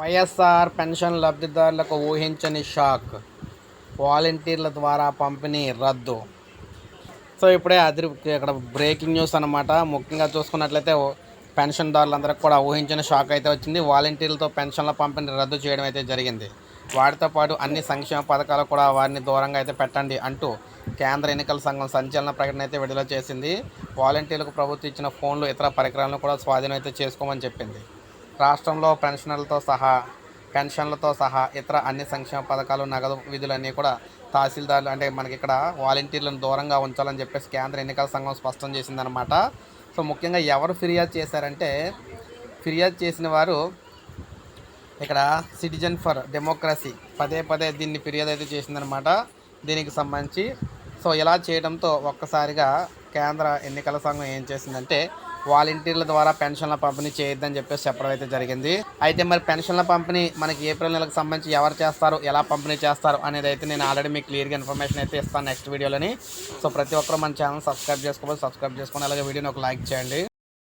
YSR pension లబ్ధిదారులకు ఊహించని shock. వాలంటీర్ల ద్వారా పంపిణీ రద్దు. సో ఇప్పుడే అదిరి ఇక్కడ బ్రేకింగ్ న్యూస్ అనమాట ముఖ్యంగా చూసుకున్నట్లయితే పెన్షన్దారులందరికీ కూడా ఊహించిన షాక్ అయితే వచ్చింది. వాలంటీర్లతో పెన్షన్ల పంపిణీ రద్దు చేయడం అయితే జరిగింది. వాటితో పాటు అన్ని సంక్షేమ పథకాలు కూడా వారిని దూరంగా అయితే పెట్టండి అంటూ కేంద్ర ఎన్నికల సంఘం సంచలన ప్రకటన అయితే విడుదల చేసింది. వాలంటీర్లకు ప్రభుత్వం ఇచ్చిన ఫోన్లు ఇతర పరికరాలను కూడా స్వాధీనం అయితే చేసుకోమని చెప్పింది. రాష్ట్రంలో పెన్షనర్లతో సహా పెన్షన్లతో సహా ఇతర అన్ని సంక్షేమ పథకాలు నగదు విధులన్నీ కూడా తహసీల్దార్లు అంటే మనకి ఇక్కడ వాలంటీర్లను దూరంగా ఉంచాలని చెప్పేసి కేంద్ర ఎన్నికల సంఘం స్పష్టం చేసిందనమాట సో ముఖ్యంగా ఎవరు ఫిర్యాదు చేశారంటే ఫిర్యాదు చేసిన వారు ఇక్కడ సిటిజన్ ఫర్ డెమోక్రసీ పదే పదే దీన్ని ఫిర్యాదు అయితే చేసిందనమాట దీనికి సంబంధించి. సో ఇలా చేయడంతో ఒక్కసారిగా కేంద్ర ఎన్నికల సంఘం ఏం చేసిందంటే వాలంటీర్ల ద్వారా పెన్షన్ల పంపిణీ చేయొద్దని చెప్పేసి చెప్పడం అయితే జరిగింది. అయితే మరి పెన్షన్ల పంపిణీ మనకి ఏప్రిల్ నెలకు సంబంధించి ఎవరు చేస్తారు ఎలా పంపిణీ చేస్తారు అనేది అయితే నేను ఆల్రెడీ మీకు క్లియర్గా ఇన్ఫర్మేషన్ అయితే ఇస్తాను నెక్స్ట్ వీడియోలోని. సో ప్రతి ఒక్కరు మన ఛానల్ సబ్స్క్రైబ్ చేసుకోవాలి సబ్స్క్రైబ్ చేసుకుని అలాగే వీడియోని ఒక లైక్ చేయండి.